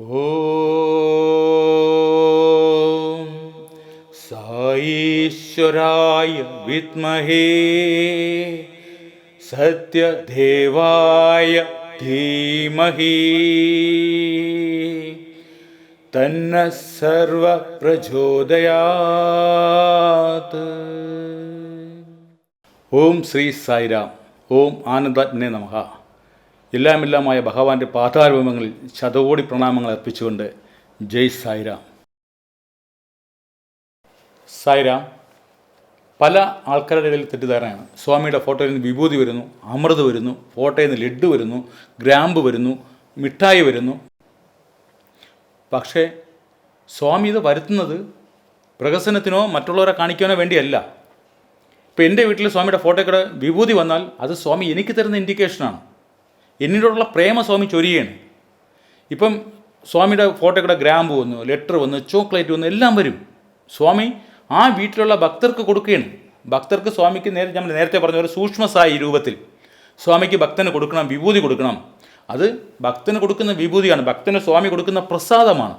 ഓം സായീശ്വരായ വിദ്മഹേ സത്യദേവായ ധീമഹി. തന്ന സർവ പ്രചോദയാത് ഓം ശ്രീ സായിരാം ഓം ആനന്ദജ്ഞേ നമഃ. എല്ലാമെല്ലാമായ ഭഗവാന്റെ പാതാരൂപങ്ങളിൽ ശതകോടി പ്രണാമങ്ങൾ അർപ്പിച്ചുകൊണ്ട് ജയ് സായിരാം. സായിരാം പല ആൾക്കാരുടെ ഇടയിൽ തെറ്റിദ്ധാരണയാണ്. സ്വാമിയുടെ ഫോട്ടോയിൽ നിന്ന് വിഭൂതി വരുന്നു അമൃത് വരുന്നു ഫോട്ടോയിൽ നിന്ന് ലഡ്ഡു വരുന്നു ഗ്രാമ്പ് വരുന്നു മിഠായി വരുന്നു. പക്ഷേ സ്വാമി ഇത് വരുത്തുന്നത് പ്രഹസനത്തിനോ മറ്റുള്ളവരെ കാണിക്കാനോ വേണ്ടിയല്ല. ഇപ്പം എന്റെ വീട്ടിൽ സ്വാമിയുടെ ഫോട്ടോയ്ക്കൂടെ വിഭൂതി വന്നാൽ അത് സ്വാമി എനിക്ക് തരുന്ന ഇൻഡിക്കേഷനാണ് എന്നോടുള്ള പ്രേമ സ്വാമി ചൊരിയാണ്. ഇപ്പം സ്വാമിയുടെ ഫോട്ടോയുടെ ഗ്രാമ്പ് വന്നു ലെറ്റർ വന്നു ചോക്ലേറ്റ് വന്നു എല്ലാം വരും. സ്വാമി ആ വീട്ടിലുള്ള ഭക്തർക്ക് കൊടുക്കുകയാണ്. ഭക്തർക്ക് സ്വാമിക്ക് നേരെ നമ്മൾ നേരത്തെ പറഞ്ഞ ഒരു സൂക്ഷ്മസായി രൂപത്തിൽ. സ്വാമിക്ക് ഭക്തന് കൊടുക്കണം വിഭൂതി കൊടുക്കണം. അത് ഭക്തന് കൊടുക്കുന്ന വിഭൂതിയാണ്. ഭക്തന് സ്വാമി കൊടുക്കുന്ന പ്രസാദമാണ്.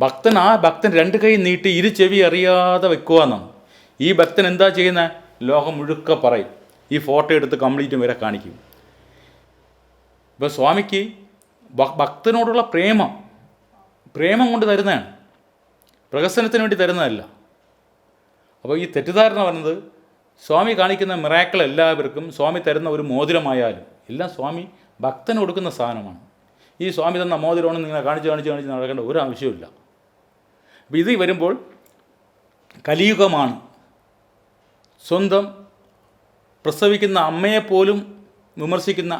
ഭക്തൻ ആ ഭക്തൻ രണ്ട് കൈ നീട്ടി ഇരു ചെവി അറിയാതെ വെക്കുക എന്നാണ് ഈ ഭക്തൻ എന്താ ചെയ്യുന്നത് ലോകം മുഴുക്ക പറയും. ഈ ഫോട്ടോ എടുത്ത് കംപ്ലീറ്റും വരെ കാണിക്കും. ഇപ്പോൾ സ്വാമിക്ക് ഭക്തനോടുള്ള പ്രേമം പ്രേമം കൊണ്ട് തരുന്നതാണ്. പ്രഹസനത്തിന് വേണ്ടി തരുന്നതല്ല. അപ്പോൾ ഈ തെറ്റിദ്ധാരണ വന്നത് സ്വാമി കാണിക്കുന്ന മിറാക്കൾ എല്ലാവർക്കും സ്വാമി തരുന്ന ഒരു മോതിരമായാലും എല്ലാം സ്വാമി ഭക്തന് കൊടുക്കുന്ന സാധനമാണ്. ഈ സ്വാമി തന്ന മോതിരമാണ് നിങ്ങളെ കാണിച്ച് കാണിച്ച് കാണിച്ച് നടക്കേണ്ട ഒരു ആവശ്യമില്ല അപ്പോൾ ഇത് വരുമ്പോൾ കലിയുഗമാണ്. സ്വന്തം പ്രസവിക്കുന്ന അമ്മയെപ്പോലും വിമർശിക്കുന്ന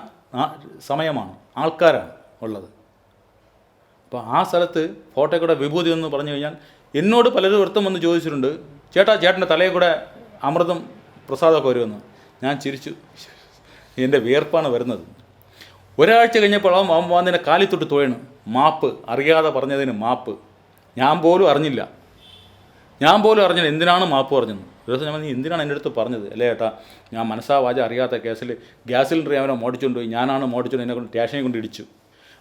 സമയമാണ്. ആൾക്കാരാണ് ഉള്ളത്. അപ്പോൾ ആ സ്ഥലത്ത് ഫോട്ടോ വിഭൂതി എന്ന് പറഞ്ഞു കഴിഞ്ഞാൽ എന്നോട് പലരും വൃത്തം വന്ന് ചോദിച്ചിട്ടുണ്ട് ചേട്ടാ ചേട്ടന്റെ തലയിൽ കൂടെ അമൃതം പ്രസാദമൊക്കെ വരുമെന്ന്. ഞാൻ ചിരിച്ചു. എന്റെ വിയർപ്പാണ് വരുന്നത്. ഒരാഴ്ച കഴിഞ്ഞപ്പോൾ അവൻ അവൻ വന്നതിനെ കാലി തൊട്ട് തോയണ് മാപ്പ് അറിയാതെ പറഞ്ഞതിന് മാപ്പ്. ഞാൻ പോലും അറിഞ്ഞില്ല. ഞാൻ പോലും അറിഞ്ഞില്ല എന്തിനാണ് മാപ്പ് പറഞ്ഞത് ദിവസം ഞാൻ നീ എന്തിനാണ് എന്റെ അടുത്ത് പറഞ്ഞത്? അല്ലേ ഏട്ടാ ഞാൻ മനസ്സാ വാച അറിയാത്ത കേസിൽ ഗ്യാസ് സിലിണ്ടർ അവനെ മോടിച്ചുകൊണ്ട് പോയി. ഞാനാണ് മോടിച്ചുകൊണ്ട് എന്നെ കൊണ്ട് സ്റ്റേഷനിൽ കൊണ്ട് ഇടിച്ചു.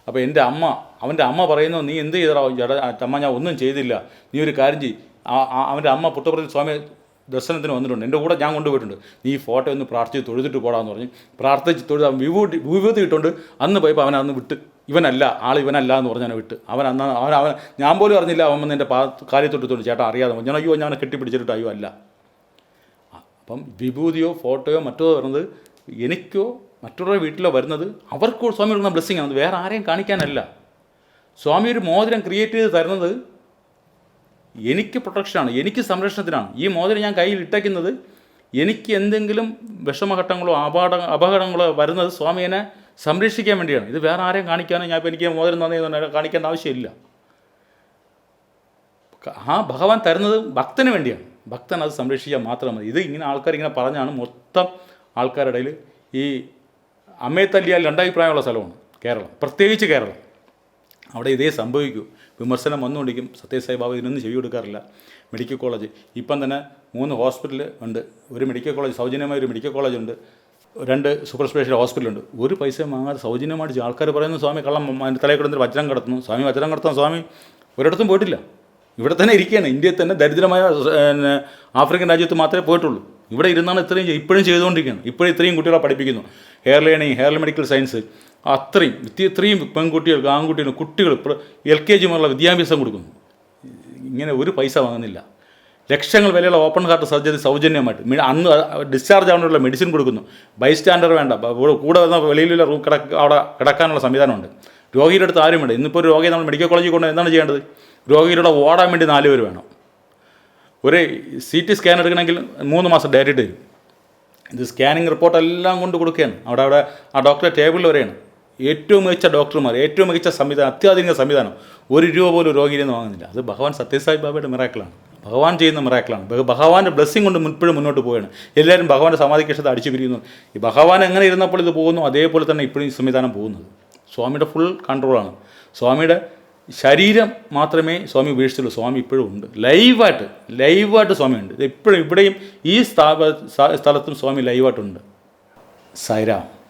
അപ്പോൾ എന്റെ അമ്മ അവന്റെ അമ്മ പറയുന്നു നീ എന്ത് ചെയ്തടാ? ചേട്ടാ അമ്മ ഞാൻ ഒന്നും ചെയ്തില്ല. നീ ഒരു കാര്യം ആ- അവന്റെ അമ്മ പുത്തപ്രതി സ്വാമി ദർശനത്തിന് വന്നിട്ടുണ്ട്. എന്റെ കൂടെ ഞാൻ കൊണ്ടുപോയിട്ടുണ്ട്. നീ ഫോട്ടോ ഒന്ന് പ്രാർത്ഥിച്ച് തൊഴുതിട്ട് പോടാന്ന് പറഞ്ഞ് പ്രാർത്ഥിച്ച് തൊഴുത് അവൻ വിഭൂതി വിഭൂതി ഇട്ടുകൊണ്ട് അന്ന് പോയപ്പോൾ അവൻ അന്ന് വിട്ട്. ഇവനല്ല ആൾ ഇവനല്ല എന്ന് പറഞ്ഞാൽ വിട്ട്. അവൻ അന്ന് അവൻ അവൻ ഞാൻ പോലും അറിഞ്ഞില്ല അവൻ വന്ന് എന്റെ പാ കാലിൽ തൊട്ട് ചേട്ടാ അറിയാതെ ഞാൻ അയ്യോ ഞാൻ കെട്ടിപ്പിടിച്ചിട്ട് അയ്യോ അല്ല. അപ്പം വിഭൂതിയോ ഫോട്ടോയോ മറ്റോ വരുന്നത് എനിക്കോ മറ്റുള്ളവരുടെ വീട്ടിലോ വരുന്നത് അവർക്ക് സ്വാമി കൊടുക്കുന്ന ബ്ലെസ്സിങ് ആണ്. വേറെ ആരെയും കാണിക്കാനല്ല. സ്വാമി ഒരു മോതിരം ക്രിയേറ്റ് ചെയ്ത് തരുന്നത് എനിക്ക് പ്രൊട്ടക്ഷനാണ് എനിക്ക് സംരക്ഷണത്തിനാണ്. ഈ മോതിരം ഞാൻ കയ്യിൽ ഇട്ടേക്കുന്നത് എനിക്ക് എന്തെങ്കിലും വിഷമഘട്ടങ്ങളോ അപകട അപകടങ്ങളോ വരുന്നത് സ്വാമിയെ സംരക്ഷിക്കാൻ വേണ്ടിയാണ്. ഇത് വേറെ ആരെയും കാണിക്കാനോ ഞാൻ ഇപ്പോൾ എനിക്ക് മോതിരം തന്നെ കാണിക്കേണ്ട ആവശ്യമില്ല. ആ ഭഗവാൻ തരുന്നത് ഭക്തന് വേണ്ടിയാണ്. ഭക്തൻ അത് സംരക്ഷിക്കാൻ മാത്രം മതി. ഇത് ഇങ്ങനെ ആൾക്കാർ ഇങ്ങനെ പറഞ്ഞാണ് മൊത്തം ആൾക്കാരുടെ ഇടയിൽ ഈ അമ്മയെ രണ്ടഭിപ്രായമുള്ള സ്ഥലമാണ് കേരളം പ്രത്യേകിച്ച് കേരളം. അവിടെ ഇതേ സംഭവിക്കൂ. വിമർശനം വന്നുകൊണ്ടിരിക്കും. സത്യസായി ബാബു ഇതിനൊന്നും ചെവി കൊടുക്കാറില്ല. Medical college. ഇപ്പം തന്നെ മൂന്ന് ഹോസ്പിറ്റൽ ഉണ്ട്. ഒരു മെഡിക്കൽ കോളേജ് സൗജന്യമായ ഒരു മെഡിക്കൽ കോളേജ് ഉണ്ട്. രണ്ട് സൂപ്പർ സ്പെഷ്യൽ ഹോസ്പിറ്റലുണ്ട് ഒരു പൈസ വാങ്ങാതെ സൗജന്യമായിട്ട്. ആൾക്കാർ പറയുന്നു സ്വാമി കള്ളം തലയിൽ കിടന്നിട്ട് വജ്രം കടത്തുന്നു. സ്വാമി വജ്രം കടത്താൻ സ്വാമി. ഒരിടത്തും പോയിട്ടില്ല. ഇവിടെ തന്നെ ഇരിക്കുകയാണ്. ഇന്ത്യയിൽ തന്നെ ദരിദ്രമായ ആഫ്രിക്കൻ രാജ്യത്ത് മാത്രമേ പോയിട്ടുള്ളൂ. ഇവിടെ ഇരുന്നാണ് ഇത്രയും ഇപ്പോഴും ചെയ്തുകൊണ്ടിരിക്കുകയാണ്. ഇപ്പോഴും ഇത്രയും കുട്ടികളെ പഠിപ്പിക്കുന്നു. Higher learning higher medical science അത്രയും ഇത്രയും പെൺകുട്ടികൾക്ക് ആൺകുട്ടികൾക്ക് കുട്ടികൾ എൽ കെ ജി മുതലുള്ള വിദ്യാഭ്യാസം കൊടുക്കുന്നു. ഇങ്ങനെ ഒരു പൈസ വാങ്ങുന്നില്ല. ലക്ഷങ്ങൾ വിലയുള്ള ഓപ്പൺ ഹാർട്ട് സർജറി സൗജന്യമായിട്ട്. അന്ന് ഡിസ്ചാർജ് ആവാനുള്ള മെഡിസിൻ കൊടുക്കുന്നു. ബൈസ്റ്റാൻഡർ വേണ്ട. കൂടെ വന്ന വെളിയിലുള്ള റൂം കിടക്ക അവിടെ കിടക്കാനുള്ള സംവിധാനമുണ്ട്. രോഗിയുടെ അടുത്ത് ആരും വേണ്ട ഇന്നിപ്പോൾ ഒരു രോഗിയെ നമ്മൾ മെഡിക്കൽ കോളേജിൽ കൊണ്ട് എന്താണ് ചെയ്യേണ്ടത്. രോഗിയുടെ ഓടാൻ വേണ്ടി നാല് പേര് വേണം. ഒരു സി ടി സ്കാൻ എടുക്കണമെങ്കിൽ മൂന്ന് മാസം ഡേറ്റ് തരും. ഇത് സ്കാനിങ് റിപ്പോർട്ട് എല്ലാം കൊണ്ട് കൊടുക്കുകയാണ്. അവിടെ അവിടെ ആ ഡോക്ടറെ ടേബിളിൽ വരെയാണ്. ഏറ്റവും മികച്ച ഡോക്ടർമാർ ഏറ്റവും മികച്ച സംവിധാനം അത്യാധുനിക സംവിധാനം. ഒരു രൂപ പോലും രോഗിയിൽ നിന്ന് വാങ്ങുന്നില്ല. അത് ഭഗവാൻ സത്യസായി ബാബയുടെ മിറാക്കിളാണ് ഭഗവാൻ ചെയ്യുന്ന മിറാക്കിളാണ് ഭഗ- ഭഗവാന്റെ ബ്ലെസ്സിങ് കൊണ്ട് മുൻപഴും മുന്നോട്ട് പോവുകയാണ്. എല്ലാവരും ഭഗവാന്റെ സമാധിക്കക്ഷത്ത് അടിച്ചു പിരിയുന്നു. ഈ ഭഗവാൻ എങ്ങനെ ഇരുന്നപ്പോൾ ഇത് പോകുന്നു അതേപോലെ തന്നെ ഇപ്പോഴും ഈ സംവിധാനം പോകുന്നത്. സ്വാമിയുടെ ഫുൾ കൺട്രോളാണ് സ്വാമിയുടെ ശരീരം മാത്രമേ സ്വാമി ഉപേക്ഷിച്ചുള്ളൂ. സ്വാമി ഇപ്പോഴും ഉണ്ട്. ലൈവായിട്ട് ലൈവായിട്ട് സ്വാമി ഉണ്ട്. ഇപ്പോഴും ഇവിടെയും ഈ സ്ഥാപ സ്ഥലത്തും സ്വാമി ലൈവായിട്ടുണ്ട്. സൈറാം